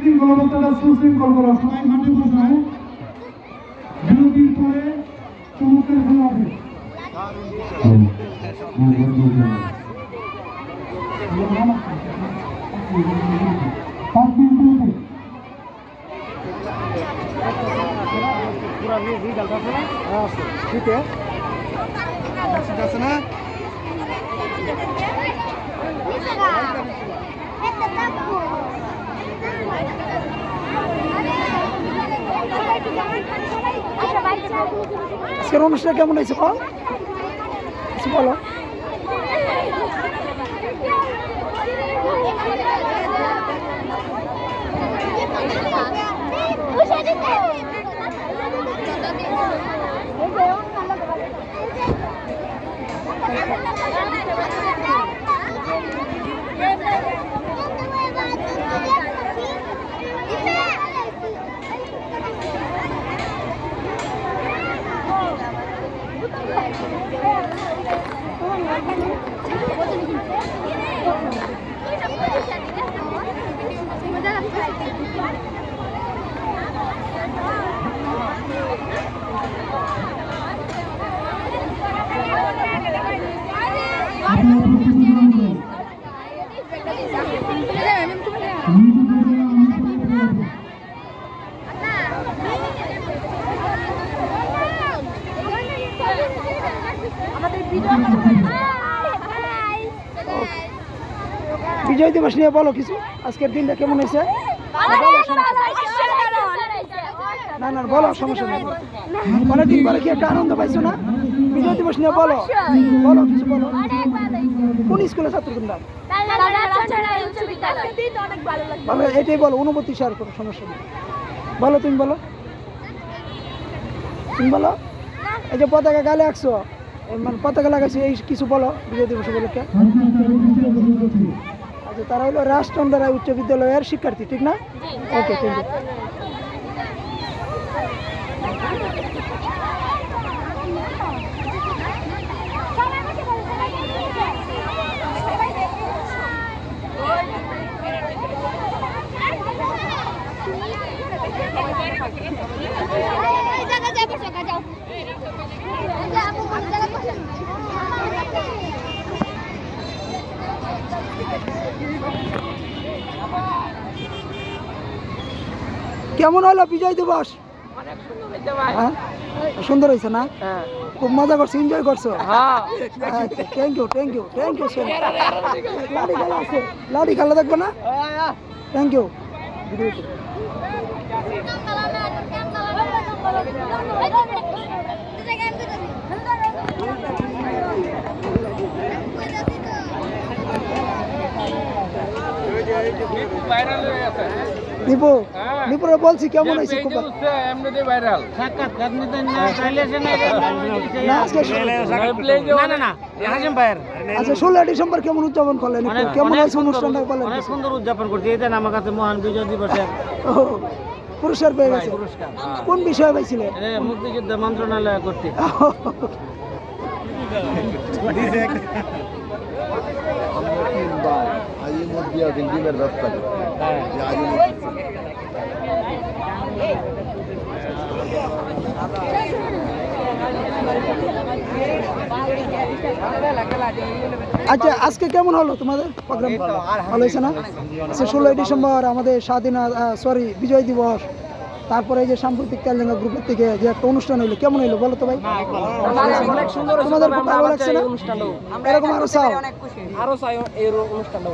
সুশৃঙ্খল অবস্থাটা সুশৃঙ্খল করো সবাই মাঠে বসায় বিরতির পরে চমকের খেলা হবে। পাঁচ মিনিট বিরতি। আজকের অনুষ্ঠান কেমন হয়েছে কল বলো। আপনারা বিজয় দিবস নিয়ে বলো কিছু? আজকের দিনটা কেমন হয়েছে? না না, বলো, সমস্যা নেই অনেকদিন পরে কি একটা আনন্দ পাইছো না? বিজয় দিবস নিয়ে বলো। বলো, কিছু বলো। কোন স্কুলে ছাত্র তোমরা? ভালো, এটাই বলো অনুভূতি শেয়ার করো সমস্যা নেই। বলো, তুমি বলো। তুমি বলো। এই যে পতাকা গালে আঁকছো। মানে পতাকা লাগাইছে এই কিছু বলো বিজয় দিবস উপলক্ষে। আচ্ছা তারা হলো রাজচন্দ্র রায় উচ্চ বিদ্যালয়ের শিক্ষার্থী ঠিক না? ওকে থ্যাংক ইউ কেমন হলো বিজয় দিবস? হ্যাঁ? সুন্দর হয়েছে না? খুব মজা করছ এনজয় করছ? Thank you thank you thank you so লাড়ি খেলা আছে লাড়ি খেলা দেখবে না? থ্যাংক ইউ বলছি কেমন হয়েছে খুব না আচ্ছা ষোলো ডিসেম্বর কেমন উদযাপন করলেন কেমন হয়েছে অনুষ্ঠানটা বলেন অনেক সুন্দর উদযাপন করছি। এটা আমার কাছে মহান বিজয় দিবসের ও, পুরস্কার পেয়ে গেছে। পুরস্কার। কোন বিষয়ে পাইছিলেন মুক্তিযুদ্ধ মন্ত্রণালয় করতে। ব্যবসা আচ্ছা আজকে কেমন হলো তোমাদের প্রোগ্রাম? ভালো হয়েছে না? আচ্ছা ষোলোই ডিসেম্বর আমাদের স্বাধীনতা সরি বিজয় দিবস। তারপরে এই যে সাম্প্রতিক তেলেঙ্গা গ্রুপের থেকে যে একটা অনুষ্ঠান হইল কেমন হইল বলো তো ভাই? তোমাদের খুব ভালো লাগছে না? এরকম আরও চাও? আরও চাই এই অনুষ্ঠানটা